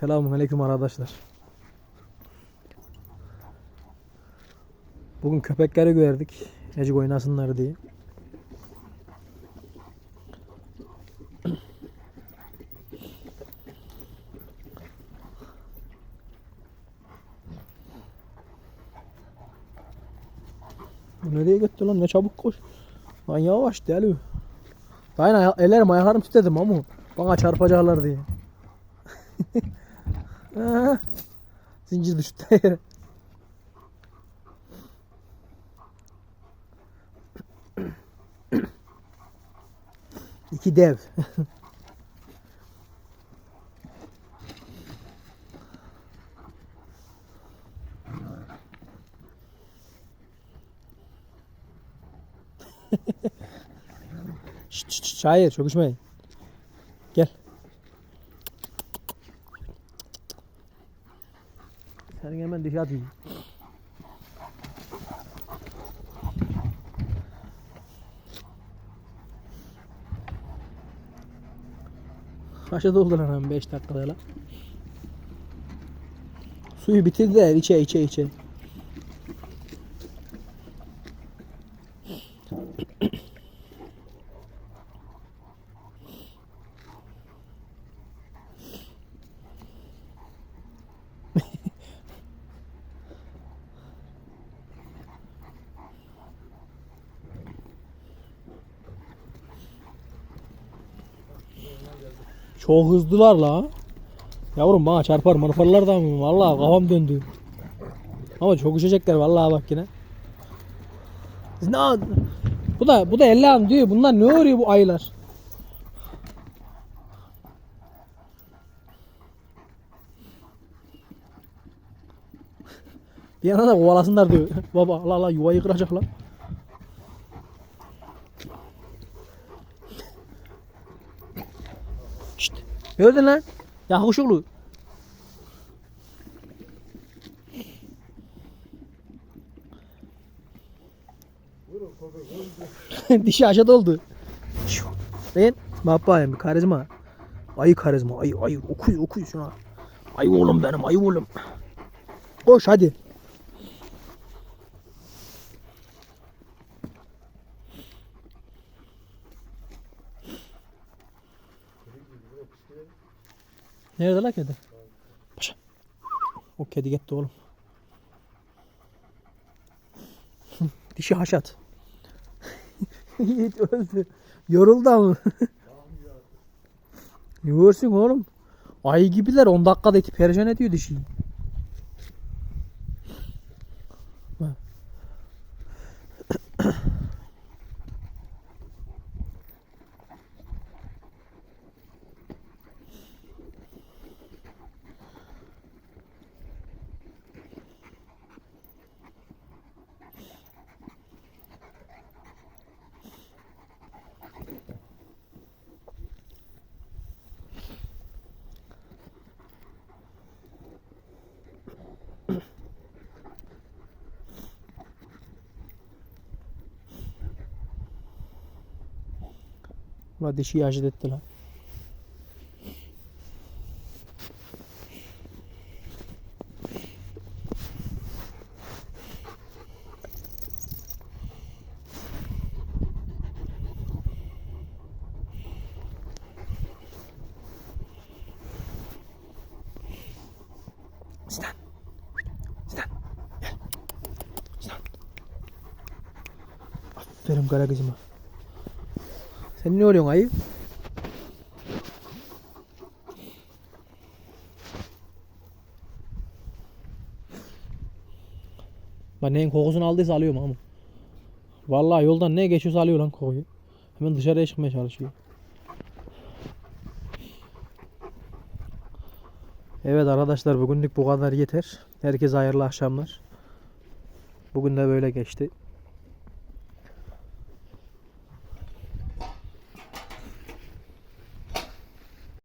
Selamun aleyküm arkadaşlar. Bugün köpekleri gördük. Necik oynasınlar diye. Nereye gitti lan? Ne çabuk koş. Lan yavaş deli. Dayın aya- ellerim ayaklarım titredim ama bana çarpacaklar diye. Ha, Zincir düştü yere. İki dev. Şşt, şşt, hayır çok içmeyin. Gel. Senin hemen dişe atayım. Kaça doldular hemen 5 dakikada lan. Suyu bitirdiler içe içe içe. Çok hızlılar la. Yavrum bana çarpar marparlar da mı? Vallahi kafam döndü. Ama çok uçacaklar vallahi bak yine. Ne Bu da bu da 50 an diyor. Bunlar ne örüyor bu aylar? Bir yana da kovalasınlar diyor. Baba Allah Allah yuvayı kıracak lan. Şşt. Gördün lan? Yakışıklı. Dişi aşağıda oldu. Ben bakayım bir karizma. Ayı karizma. Ayı ayı. Okuy okuy şuna. Ayı oğlum benim ayı oğlum. Koş hadi. Nerede la kedi? Paşa. O kedi gitti oğlum. Dişi haşat. Yiğit öldü. Yoruldu ama. Yoğursun oğlum. Ayı gibiler 10 dakikada eti perişan ediyor dişiyi. Ulan dişi acıt etti lan. Sinan. Sinan. Gel. Sinan. Aferin kara kızıma. Sen ne oluyorsun ayı? Ben neyin kokusunu aldıysa alıyorum ama. Vallahi yoldan ne geçiyorsa alıyor lan kokuyu. Hemen dışarıya çıkmaya çalışıyor. Evet arkadaşlar bugünlük bu kadar yeter. Herkese hayırlı akşamlar. Bugün de böyle geçti.